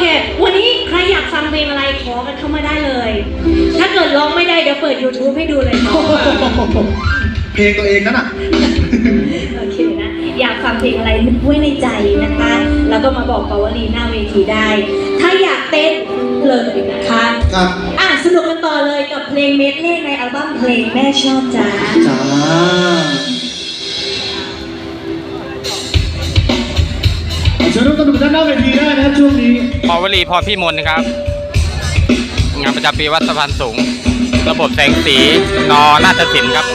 เค วันนี้ใครอยากฟังเพลงอะไรขอกันเข้ามาได้เลย ถ้าเกิดร้องไม่ได้เดี๋ยวเปิด YouTube ให้ดูเลยเพลงตัวเองนั่นน่ะ โอเคนะ อยากฟังเพลงอะไรนึกไว้ในใจนะคะ แล้วก็มาบอกปาวลีหน้าเวทีได้ ถ้าอยากเต้นเลยนะคะครับ อะสนุกกันต่อเลยกับเพลงเมดเล่ในอัลบั้มเพลงแม่ชอบจ้าจ้า เชิญร่วมสนุกด้านหน้าเวทีได้นะครับช่วงนี้พอวลีพอพี่มนครับ งานประจำปีวัดสะพานสูง ระบบแสงสีนอนาฏศิลป์ครับ